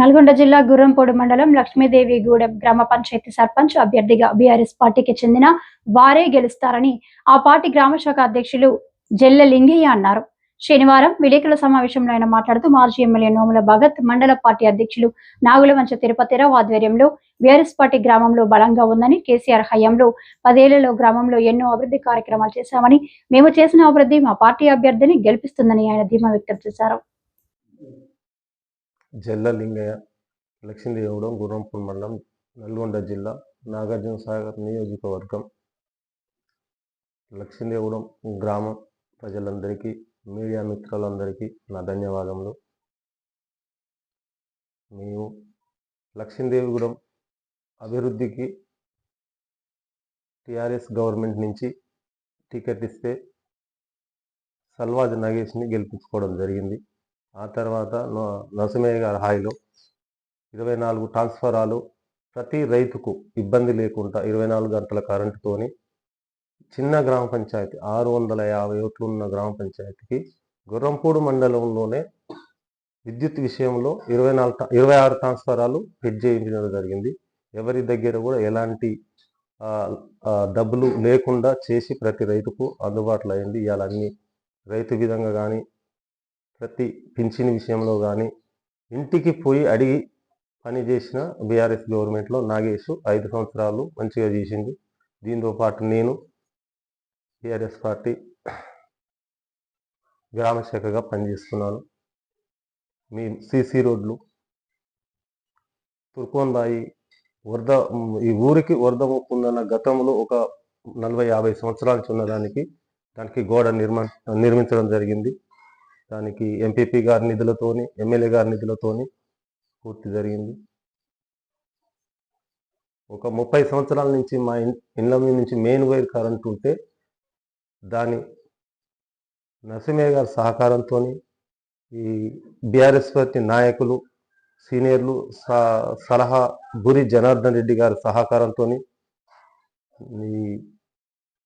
నల్గొండ జిల్లా గుర్రంపోడు మండలం లక్ష్మీదేవిగూడెం గ్రామ పంచాయతీ సర్పంచ్ అభ్యర్థిగా బీఆర్ఎస్ పార్టీకి చెందిన వారే గెలుస్తారని ఆ పార్టీ గ్రామ శాఖ అధ్యక్షులు జెల్ల లింగయ్య అన్నారు. శనివారం విలేకరుల సమావేశంలో ఆయన మాట్లాడుతూ మాజీ ఎమ్మెల్యే నోముల భగత్ మండల పార్టీ అధ్యక్షులు నాగులవంచ తిరుపతిరావు ఆధ్వర్యంలో బీఆర్ఎస్ పార్టీ గ్రామంలో బలంగా ఉందని కేసీఆర్ హయాంలో పదేళ్ళలో గ్రామంలో ఎన్నో అభివృద్ధి కార్యక్రమాలు చేశామని మేము చేసిన అభివృద్ధి మా పార్టీ అభ్యర్థిని గెలిపిస్తుందని ఆయన ధీమా వ్యక్తం చేశారు. జల్ల లింగయ్య లక్ష్మీదేవడం గుర్రంపూర్ మండలం నల్గొండ జిల్లా నాగార్జున సాగర్ నియోజకవర్గం. లక్ష్మీదేవడం గ్రామం ప్రజలందరికీ మీడియా మిత్రులందరికీ నా ధన్యవాదములు. మేము లక్ష్మీదేవిగూడెం అభివృద్ధికి టిఆర్ఎస్ గవర్నమెంట్ నుంచి టికెట్ ఇస్తే సల్వాజ్ నగేష్ని గెలిపించుకోవడం జరిగింది. ఆ తర్వాత న- నరసింహయ్య గారి హాయిలో ఇరవై నాలుగు ట్రాన్స్ఫరాలు ప్రతి రైతుకు ఇబ్బంది లేకుండా ఇరవై నాలుగు గంటల కరెంటుతోని చిన్న గ్రామ పంచాయతీ ఆరు వందల యాభై ఓట్లు ఉన్న గ్రామ పంచాయతీకి గుర్రంపూడు మండలంలోనే విద్యుత్ విషయంలో ఇరవై నాలుగు ఇరవై ఆరు ట్రాన్స్ఫరాలు ఫిట్ చేయించడం జరిగింది. ఎవరి దగ్గర కూడా ఎలాంటి డబ్బులు లేకుండా చేసి ప్రతి రైతుకు అందుబాటులో అయింది. ఇవాళ అన్ని రైతు విధంగా కానీ ప్రతి పింఛన్ విషయంలో కానీ ఇంటికి పోయి అడిగి పని చేసిన బీఆర్ఎస్ గవర్నమెంట్లో నాగేష్ ఐదు సంవత్సరాలు మంచిగా చేసింది దీంతో పాటు నేను బీఆర్ఎస్ పార్టీ గ్రామ శాఖగా పనిచేస్తున్నాను. మీ సిసి రోడ్లు తుర్కోన్బాయి వరద ఈ ఊరికి వరద ముప్పు ఉందన్న గతంలో ఒక నలభై యాభై సంవత్సరాల నుంచి ఉన్నదానికి దానికి గోడ నిర్మా నిర్మించడం జరిగింది. దానికి ఎంపీపీ గారి నిధులతోని ఎమ్మెల్యే గారి నిధులతోని పూర్తి జరిగింది. ఒక ముప్పై సంవత్సరాల నుంచి మా ఇండ్ల మీద నుంచి మెయిన్ వైర్ కరెంట్ ఉంటే దాని నరసింహయ్య గారి సహకారంతో ఈ బీఆర్ఎస్ పార్టీ నాయకులు సీనియర్లు స- సలహా గురి జనార్దన్ రెడ్డి గారి సహకారంతో ఈ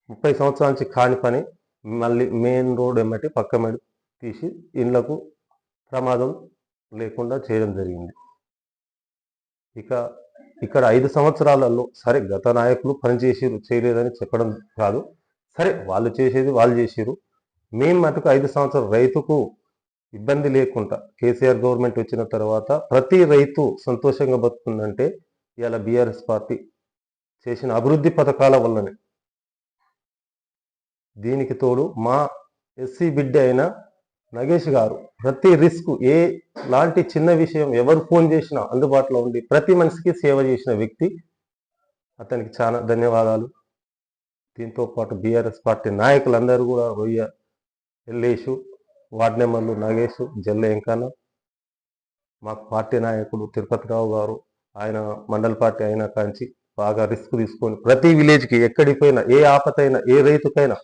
ముప్పై సంవత్సరాల నుంచి కాని పని మళ్ళీ మెయిన్ రోడ్ ఎమ్మటి పక్క తీసి ఇండ్లకు ప్రమాదం లేకుండా చేయడం జరిగింది. ఇక ఇక్కడ ఐదు సంవత్సరాలలో సరే గత నాయకులు పనిచేసారు చేయలేదని చెప్పడం కాదు. సరే వాళ్ళు చేసేది వాళ్ళు చేసారు మేము మటుకు ఐదు సంవత్సరాలు రైతుకు ఇబ్బంది లేకుండా కేసీఆర్ గవర్నమెంట్ వచ్చిన తర్వాత ప్రతి రైతు సంతోషంగా బతుకుందంటే ఇవాళ బీఆర్ఎస్ పార్టీ చేసిన అభివృద్ధి పథకాల వల్లనే. దీనికి తోడు మా ఎస్సీ బిడ్డ అయిన నగేష్ గారు ప్రతి రిస్క్ ఏ లాంటి చిన్న విషయం ఎవరు ఫోన్ చేసినా అందుబాటులో ఉండి ప్రతి మనిషికి సేవ చేసిన వ్యక్తి అతనికి చాలా ధన్యవాదాలు. దీంతో పాటు బీఆర్ఎస్ పార్టీ నాయకులందరూ కూడా రొయ్య ఎల్లేషు వార్డ్ నెంబర్లు నగేష్ జల్ల ఎంకన్న మాకు పార్టీ నాయకుడు తిరుపతిరావు గారు ఆయన మండల పార్టీ అయినా కాంచి బాగా రిస్క్ తీసుకొని ప్రతి విలేజ్కి ఎక్కడికి పోయినా ఏ ఆపతైనా ఏ రైతుకైనా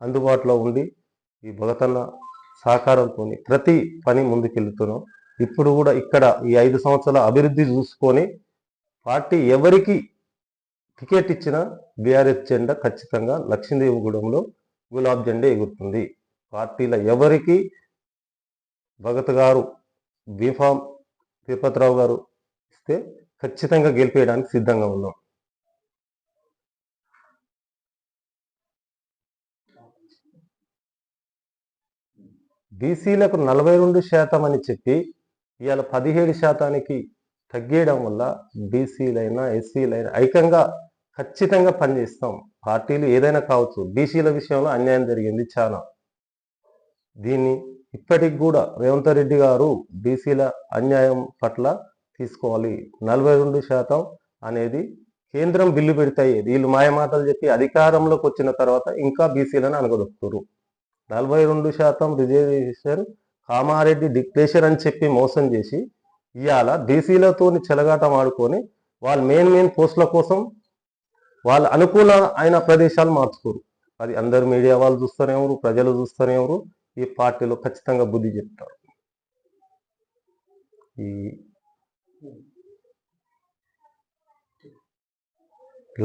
అందుబాటులో ఉండి ఈ భగతన్న సహకారంతో ప్రతి పని ముందుకెళ్తున్నాం. ఇప్పుడు కూడా ఇక్కడ ఈ ఐదు సంవత్సరాల అభివృద్ధి చూసుకొని పార్టీ ఎవరికి టికెట్ ఇచ్చిన బీఆర్ఎస్ జెండా ఖచ్చితంగా లక్ష్మీదేవిగూడెంలో గులాబ్ జెండా ఎగురుతుంది. పార్టీల ఎవరికి భగత్ గారు బీఫామ్ తిరుపతిరావు గారు ఇస్తే ఖచ్చితంగా గెలిపేయడానికి సిద్ధంగా ఉన్నాం. బీసీలకు నలభై రెండు శాతం అని చెప్పి ఇవాళ పదిహేడు శాతానికి తగ్గేయడం వల్ల బీసీలైనా ఎస్సీలైనా ఐక్యంగా ఖచ్చితంగా పనిచేస్తాం. పార్టీలు ఏదైనా కావచ్చు. బీసీల విషయంలో అన్యాయం జరిగింది చాలా. దీన్ని ఇప్పటికి కూడా రేవంత్ రెడ్డి గారు బీసీల అన్యాయం పట్ల తీసుకోవాలి. నలభై రెండు శాతం అనేది కేంద్రం బిల్లు పెడతాయి వీళ్ళు మాయమాటలు చెప్పి అధికారంలోకి వచ్చిన తర్వాత ఇంకా బీసీలను అనగదొక్కుతారు నలభై రెండు శాతం రిజర్వేషన్ కామారెడ్డి డిక్టేషన్ అని చెప్పి మోసం చేసి ఇవాళ బీసీలతో చెలగాటం ఆడుకొని వాళ్ళ మెయిన్ మెయిన్ పోస్టుల కోసం వాళ్ళ అనుకూల అయిన ప్రదేశాలు మార్చుకోరు. అది అందరు మీడియా వాళ్ళు చూస్తూనే ఎవరు ప్రజలు చూస్తూనే ఎవరు ఈ పార్టీలో ఖచ్చితంగా బుద్ధి చెప్తారు. ఈ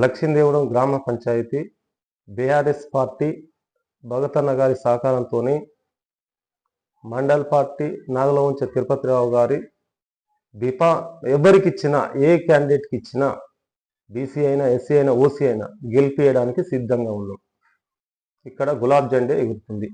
లక్ష్మీదేవడం గ్రామ పంచాయతీ బీఆర్ఎస్ పార్టీ భగతన్న గారి సహకారంతో మండల్ పార్టీ నాగలవంచ తిరుపతిరావు గారి బిపా ఎవరికి ఇచ్చినా ఏ క్యాండిడేట్కి ఇచ్చినా బీసీ అయినా ఎస్సీ అయినా ఓసీ అయినా గెలిపియడానికి సిద్ధంగా ఉన్నాం. ఇక్కడ గులాబ్ జెండే ఎగురుతుంది.